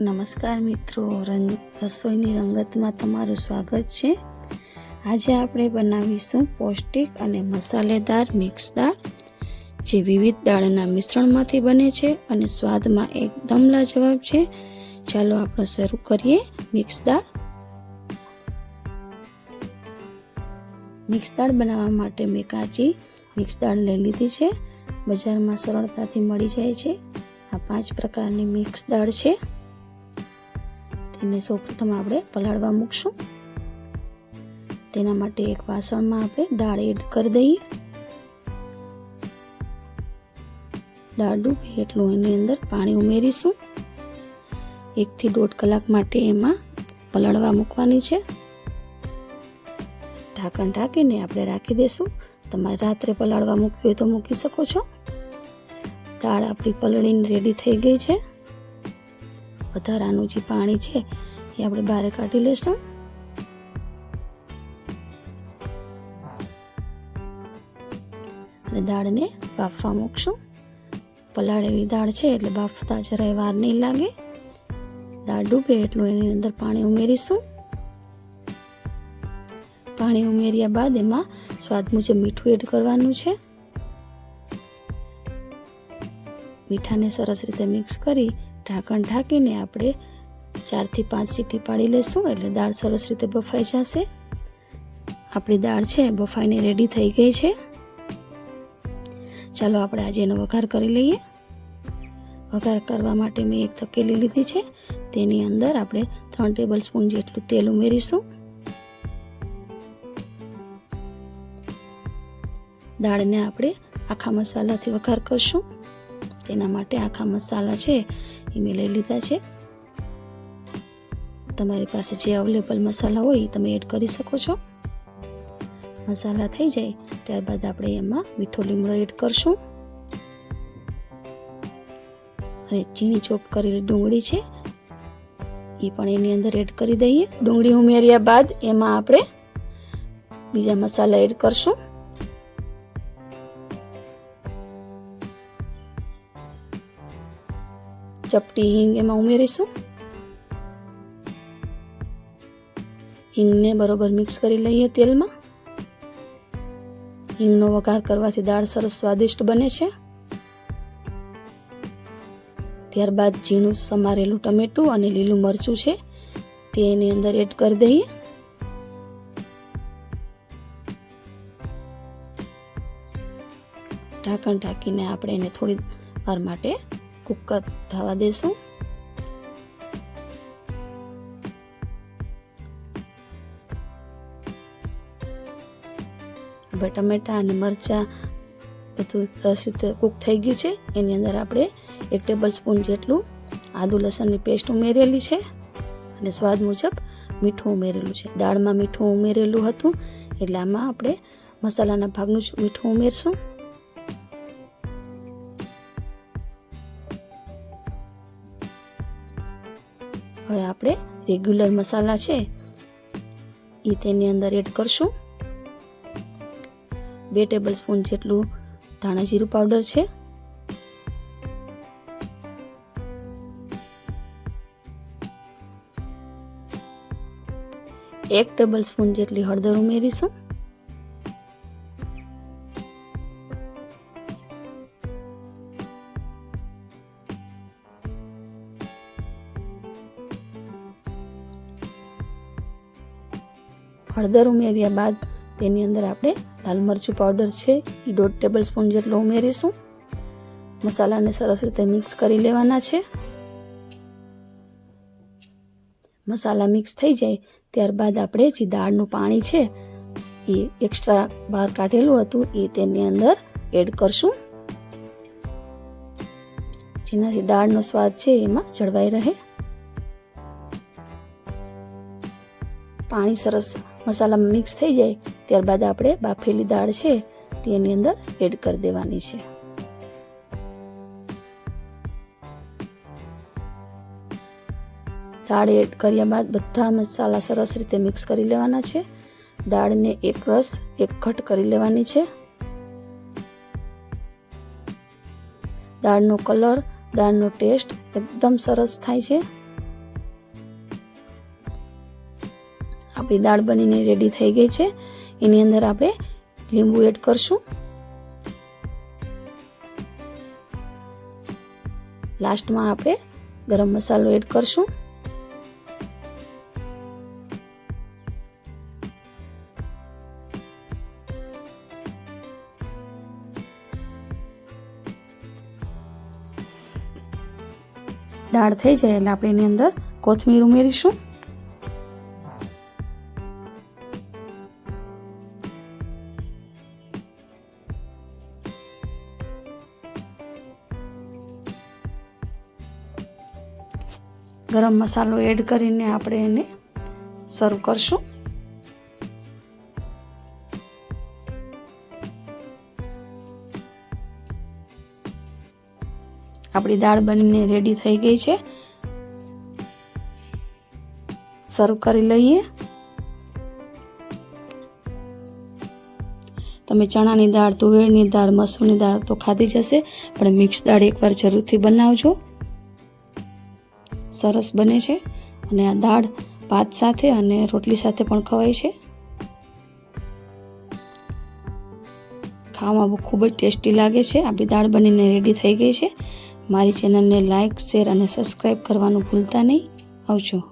નમસ્કાર મિત્રો, રંગ, રસોઈની રંગતમાં તમારું સ્વાગત છે. આજે આપણે બનાવીશું પૌષ્ટિક અને મસાલેદાર મિક્સ દાળ, જે વિવિધ દાળના મિશ્રણમાંથી બને છે અને સ્વાદમાં એકદમ લાજવાબ છે. ચાલો આપણે શરૂ કરીએ મિક્સ દાળ. મિક્સ દાળ બનાવવા માટે મેં કાચી મિક્સ દાળ લઈ લીધી છે. બજારમાં સરળતાથી મળી જાય છે. આ પાંચ પ્રકારની મિક્સ દાળ છે. તેને સૌપ્રથમ આપણે પલાળવા મૂકશું. તેના માટે એક વાસણમાં આપણે દાળ એડ કરી દઈએ. દાળ ડૂબે એટલું એની અંદર પાણી ઉમેરીશું. એકથી દોઢ કલાક માટે એમાં પલાળવા મૂકવાની છે. ઢાંકણ ઢાંકીને આપણે રાખી દઈશું. તમારે રાત્રે પલાળવા મૂકવી હોય તો મૂકી શકો છો. દાળ આપણી પલળીને રેડી થઈ ગઈ છે. વધારાનું જે પાણી છે, એ આપણે બહાર કાઢી લઈશું અને દાળને બાફવા મૂકશું. પલાળેલી દાળ છે એટલે બાફતા જરાય વાર નહીં લાગે. દાળ ડૂબે એટલું એની અંદર પાણી ઉમેરીશું. પાણી ઉમેર્યા બાદ એમાં સ્વાદ મુજબ મીઠું એડ કરવાનું છે. મીઠાને સરસ રીતે મિક્સ કરી ઢાંકણ ઢાંકીને આપણે ચારથી પાંચ સીટી પાડી લેશું એટલે દાળ સરસ રીતે બફાઈ જશે. આપણી દાળ છે, બફાઈને રેડી થઈ ગઈ છે. ચાલો આપણે આજે એનો વઘાર કરી લઈએ. વઘાર કરવા માટે મેં એક તપેલી લીધી છે, તેની અંદર આપણે ત્રણ ટેબલ સ્પૂન જેટલું તેલ ઉમેરીશું. દાળને આપણે આખા મસાલાથી વઘાર કરશું. તેના માટે આખા મસાલા છે એ મેં લઈ લીધા છે. તમારી પાસે જે અવેલેબલ મસાલા હોય એ તમે એડ કરી શકો છો. મસાલા થઈ જાય ત્યારબાદ આપણે એમાં મીઠો લીમડો એડ કરશું. અને ઝીણી ચોપ કરેલી ડુંગળી છે એ પણ એની અંદર એડ કરી દઈએ. ડુંગળી ઉમેર્યા બાદ એમાં આપણે બીજા મસાલા એડ કરશું. ચપટી હિંગ એમાં ઉમેરીશું હિંગને બરોબર મિક્સ કરી લઈએ તેલમાં હિંગનો વઘાર કરવાથી દાળ સરસ સ્વાદિષ્ટ બને છે। ત્યારબાદ ઝીણું સમારેલું ટમેટું અને લીલું મરચું છે, તે એની અંદર એડ કરી દઈએ। ઢાંકણ ઢાંકીને આપણે એને થોડી વાર માટે કુકર થવા દેશું હવે ટમેટા અને મરચાં બધું સરસ રીતે કૂક થઈ ગયું છે. એની અંદર આપણે એક ટેબલ સ્પૂન જેટલું આદુ લસણની પેસ્ટ ઉમેરેલી છે અને સ્વાદ મુજબ મીઠું ઉમેરેલું છે. દાળમાં મીઠું ઉમેરેલું હતું એટલે આમાં આપણે મસાલાના ભાગનું જ મીઠું ઉમેરશું. હવે આપણે રેગ્યુલર મસાલા છે એ તેની અંદર એડ કરશું. બે ટેબલ સ્પૂન જેટલું ધાણા જીરું પાવડર છે. એક ટેબલ સ્પૂન જેટલી હળદર ઉમેરીશું. હળદર ઉમેર્યા બાદ તેની અંદર આપણે લાલ મરચું પાવડર છે એ દોઢ ટેબલ સ્પૂન જેટલો ઉમેરીશું. મસાલાને સરસ રીતે મિક્સ કરી લેવાના છે. મસાલા મિક્સ થઈ જાય ત્યારબાદ આપણે જે દાળનું પાણી છે, એ એક્સ્ટ્રા બહાર કાઢેલું હતું, એ તેની અંદર એડ કરશું. જેનાથી દાળનો સ્વાદ છે, એમાં જળવાઈ રહે. પાણી સરસ મસાલામાં મિક્સ થઈ જાય, ત્યારબાદ આપણે બાફેલી દાળ છે તેની અંદર એડ કરી દેવાની છે. દાળ એડ કર્યા બાદ બધા મસાલા સરસ રીતે મિક્સ કરી લેવાના છે. દાળને એક રસ, એક ઘટ કરી લેવાની છે. દાળનો કલર, દાળનો ટેસ્ટ એકદમ સરસ થાય છે. આપણી દાળ બનીને રેડી થઈ ગઈ છે. એની અંદર આપણે લીંબુ એડ કરશું. લાસ્ટમાં આપણે ગરમ મસાલો એડ કરશું. દાળ થઈ જાય એટલે આપણે એની અંદર કોથમીર ઉમેરીશું. ગરમ મસાલો એડ કરીને આપણે એને સર્વ કરશું. આપણી દાળ બનીને રેડી થઈ ગઈ છે. સર્વ કરી લઈએ. તમે ચણાની દાળ, તુવેરની દાળ, મસૂરની દાળ તો ખાધી જ હશે, પણ મિક્સ દાળ એકવાર જરૂરથી બનાવજો. સરસ બને છે અને આ દાળ ભાત સાથે અને રોટલી સાથે પણ ખવાય છે. ખાવામાં ખૂબ જ ટેસ્ટી લાગે છે. આપણી દાળ બનીને રેડી થઈ ગઈ છે. મારી ચેનલને લાઇક શેર અને સબસ્ક્રાઈબ કરવાનું ભૂલતા નહીં. આવજો.